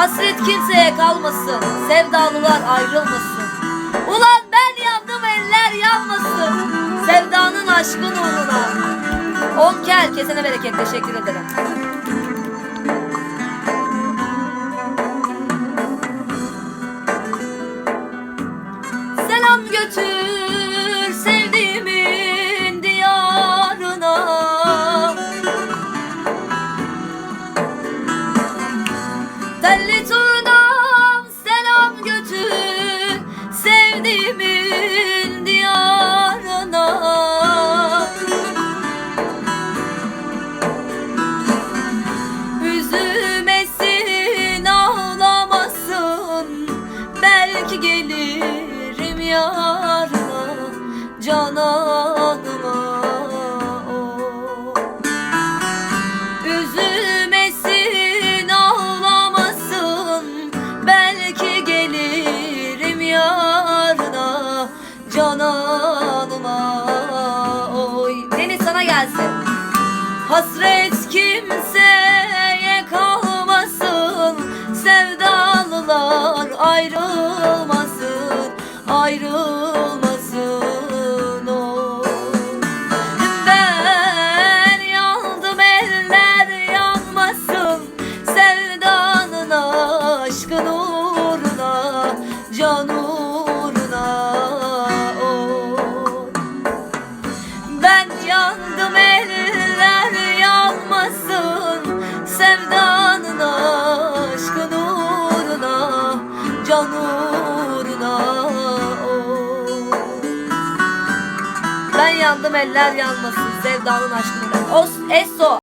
Hasret kimseye kalmasın. Sevdalılar ayrılmasın. Ulan ben yandım eller yanmasın. Sevdanın aşkın uğruna. On kel kesene bereket teşekkür ederim. Selam götür Telli turnam selam götür sevdiğimin diyarına. Üzülmesin ağlamasın Belki gelirim yarına. Cananıma Cananıma. Oy Deniz sana gelsin. Hasret kimseye kalmasın. Sevdalılar ayrılmasın yandım eller yanmasın Sevdanın aşkın uğruna Can uğruna. Ben yandım eller yanmasın Sevdanın aşkın uğruna Os, Eso